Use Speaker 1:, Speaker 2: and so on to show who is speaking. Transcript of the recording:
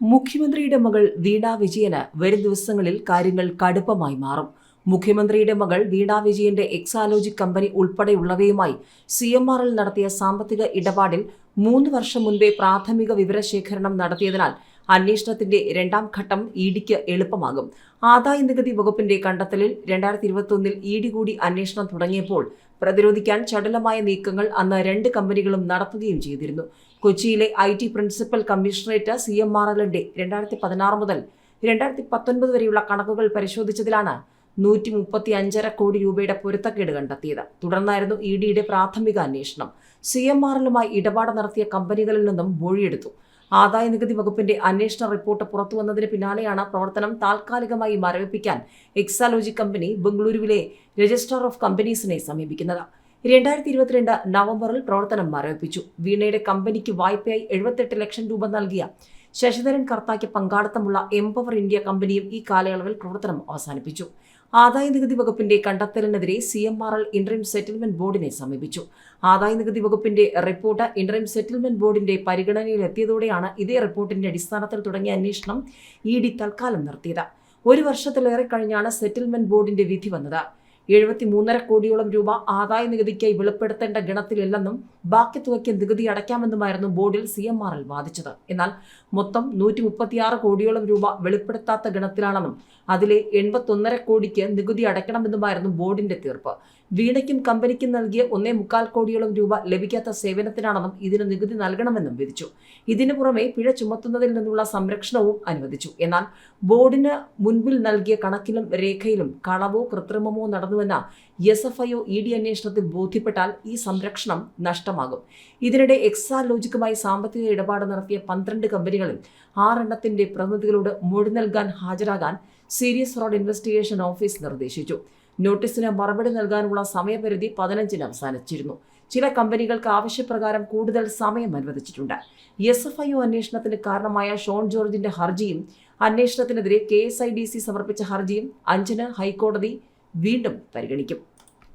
Speaker 1: മുഖ്യമന്ത്രിയുടെ മകൾ വീണ വിജയന് വരും ദിവസങ്ങളിൽ കാര്യങ്ങൾ കടുപ്പമായി മാറും. മുഖ്യമന്ത്രിയുടെ മകൾ വീണ വിജയന്റെ എക്സാലോജി കമ്പനി ഉൾപ്പെടെയുള്ളവയുമായി സി എം ആർ എൽ നടത്തിയ സാമ്പത്തിക ഇടപാടിൽ മൂന്ന് വർഷം മുൻപേ പ്രാഥമിക വിവരശേഖരണം നടത്തിയതിനാൽ അന്വേഷണത്തിന്റെ രണ്ടാം ഘട്ടം ഇഡിക്ക് ഡിക്ക് എളുപ്പമാകും. ആദായ നികുതി വകുപ്പിന്റെ കണ്ടെത്തലിൽ രണ്ടായിരത്തി ഇരുപത്തിയൊന്നിൽ ഇ ഡി കൂടി അന്വേഷണം തുടങ്ങിയപ്പോൾ പ്രതിരോധിക്കാൻ ചടുലമായ നീക്കങ്ങൾ അന്ന് രണ്ട് കമ്പനികളും നടത്തുകയും ചെയ്തിരുന്നു. കൊച്ചിയിലെ I T principal commissionerate C M R എല്ലിന്റെ രണ്ടായിരത്തി പതിനാറ് മുതൽ രണ്ടായിരത്തി പത്തൊൻപത് വരെയുള്ള കണക്കുകൾ പരിശോധിച്ചതിലാണ് നൂറ്റി മുപ്പത്തി അഞ്ചര കോടി രൂപയുടെ പൊരുത്തക്കേട് കണ്ടെത്തിയത്. തുടർന്നായിരുന്നു ഇ ഡിയുടെ പ്രാഥമിക അന്വേഷണം. സി എം ആർ എല്ലുമായി ഇടപാട് നടത്തിയ കമ്പനികളിൽ നിന്നും മൊഴിയെടുത്തു. ആദായ നികുതി വകുപ്പിന്റെ അന്വേഷണ റിപ്പോർട്ട് പുറത്തുവന്നതിന് പിന്നാലെയാണ് പ്രവർത്തനം താൽക്കാലികമായി മരവിപ്പിക്കാൻ എക്സാലോജി കമ്പനി ബംഗളൂരുവിലെ രജിസ്ട്രാർ ഓഫ് കമ്പനീസിനെ സമീപിക്കുന്നത്. രണ്ടായിരത്തി ഇരുപത്തിരണ്ട് നവംബറിൽ പ്രവർത്തനം മരവിപ്പിച്ചു. വീണയുടെ കമ്പനിക്ക് വായ്പയായി എഴുപത്തെട്ട് ലക്ഷം രൂപ നൽകിയ ശശിധരൻ കർത്തായ്ക്ക് പങ്കാളിത്തമുള്ള എംപവർ ഇന്ത്യ കമ്പനിയും ഈ കാലയളവിൽ പ്രവർത്തനം അവസാനിപ്പിച്ചു. ആദായ നികുതി വകുപ്പിന്റെ കണ്ടെത്തലിനെതിരെ C M R L interim settlement ബോർഡിനെ സമീപിച്ചു. ആദായനികുതി വകുപ്പിന്റെ റിപ്പോർട്ട് ഇന്ററിം സെറ്റിൽമെന്റ് ബോർഡിന്റെ പരിഗണനയിലെത്തിയതോടെയാണ് ഇതേ റിപ്പോർട്ടിന്റെ അടിസ്ഥാനത്തിൽ തുടങ്ങിയ അന്വേഷണം ഇ ഡി തൽക്കാലം നിർത്തിയത്. ഒരു വർഷത്തിലേറെ കഴിഞ്ഞാണ് സെറ്റിൽമെന്റ് ബോർഡിന്റെ വിധി വന്നത്. എഴുപത്തി മൂന്നര കോടിയോളം രൂപ ആദായ നികുതിക്കായി വെളിപ്പെടുത്തേണ്ട ഗണത്തിലില്ലെന്നും ബാക്കി തുകയ്ക്ക് നികുതി അടയ്ക്കാമെന്നുമായിരുന്നു ബോർഡിൽ സി എം ആർ എൽ വാദിച്ചത്. എന്നാൽ മൊത്തം നൂറ്റി മുപ്പത്തിയാറ് കോടിയോളം രൂപ വെളിപ്പെടുത്താത്ത ഗണത്തിലാണെന്നും അതിലെ എൺപത്തൊന്നര കോടിക്ക് നികുതി അടയ്ക്കണമെന്നുമായിരുന്നു ബോർഡിന്റെ തീർപ്പ്. വീണയ്ക്കും കമ്പനിക്കും നൽകിയ ഒന്നേ മുക്കാൽ കോടിയോളം രൂപ ലഭിക്കാത്ത സേവനത്തിനാണെന്നും ഇതിന് നികുതി നൽകണമെന്നും വിധിച്ചു. ഇതിനു പുറമെ പിഴ ചുമത്തുന്നതിൽ നിന്നുള്ള സംരക്ഷണവും അനുവദിച്ചു. എന്നാൽ ബോർഡിന് മുൻപിൽ നൽകിയ കണക്കിലും രേഖയിലും കളവോ കൃത്രിമമോ നടന്നുവെന്ന S F I O E D അന്വേഷണത്തിൽ ബോധ്യപ്പെട്ടാൽ ഈ സംരക്ഷണം നഷ്ടമാകും. ഇതിനിടെ എക്സാ ലോജിക്കുമായി സാമ്പത്തിക ഇടപാട് നടത്തിയ പന്ത്രണ്ട് കമ്പനികളിൽ ആറെണ്ണത്തിന്റെ പ്രതിനിധികളോട് മൊഴി നൽകാൻ ഹാജരാകാൻ സീരിയസ് ഫ്രോഡ് ഇൻവെസ്റ്റിഗേഷൻ ഓഫീസ് നിർദ്ദേശിച്ചു. നോട്ടീസിന് മറുപടി നൽകാനുള്ള സമയപരിധി പതിനഞ്ചിന് അവസാനിച്ചിരുന്നു. ചില കമ്പനികൾക്ക് ആവശ്യപ്രകാരം കൂടുതൽ സമയം അനുവദിച്ചിട്ടുണ്ട്. എസ് എഫ് ഐ ഒ അന്വേഷണത്തിന് കാരണമായ ഷോൺ ജോർജിന്റെ ഹർജിയും അന്വേഷണത്തിനെതിരെ K S I D C സമർപ്പിച്ച ഹർജിയും അഞ്ചിന് ഹൈക്കോടതി വീണ്ടും പരിഗണിക്കും.